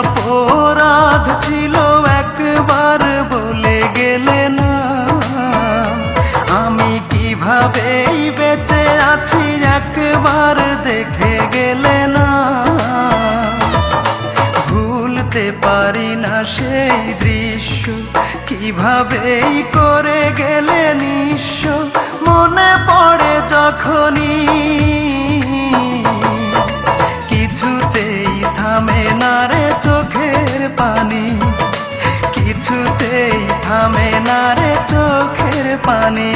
অপরাধ ছিল একবার বলে গেলে না। আমি কিভাবেই বেঁচে আছি একবার দেখে গেলে না। ভুলতে পারি না সেই দৃশ্য, কিভাবেই করে গেলে নিঃস্ব। মনে পড়ে যখনই থামে না রে চোখের পানি।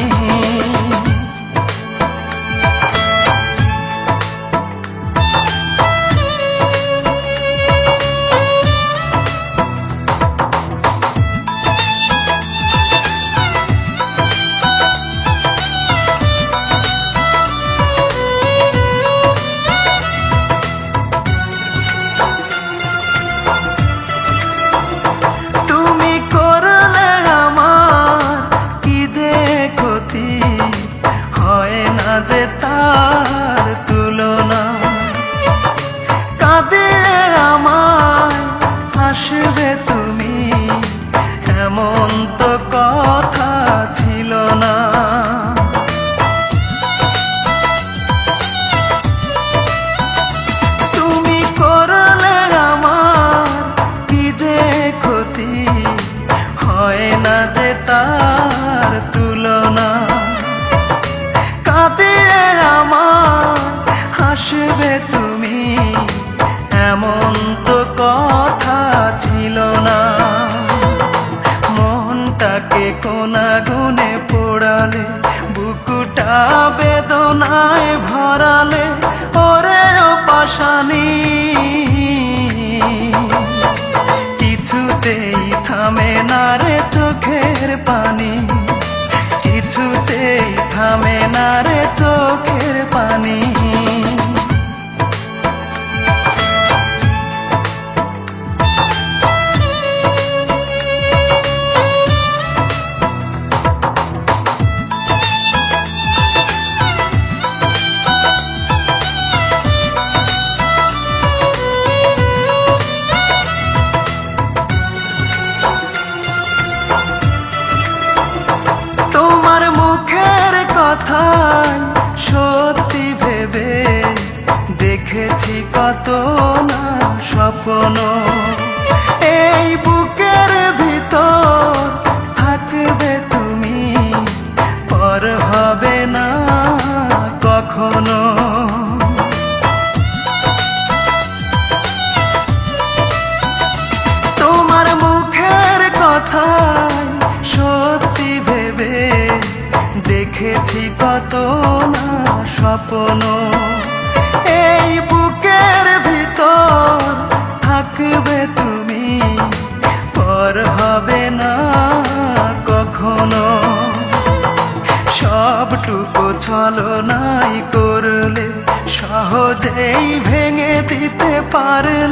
হাসবে তুমি, এমন তো কথা ছিল না। মনটাকে কোনা গুনে পোড়ালে, বুকুটা বেদনায় ভরালে, ওরে ও পাশানি। কিছুতেই থামে না রে চোখের পানি, কিছুতেই থামে না রে চোখের পানি। দেখেছি কত না স্বপ্ন। এই বুকের ভিতর থাকবে তুমি, পর হবে না কখনো। তোমার মুখের কথাই সত্যি ভেবে দেখেছি কত না স্বপ্ন। ছলনাই করলে সহজেই ভেঙে দিতে পারলে।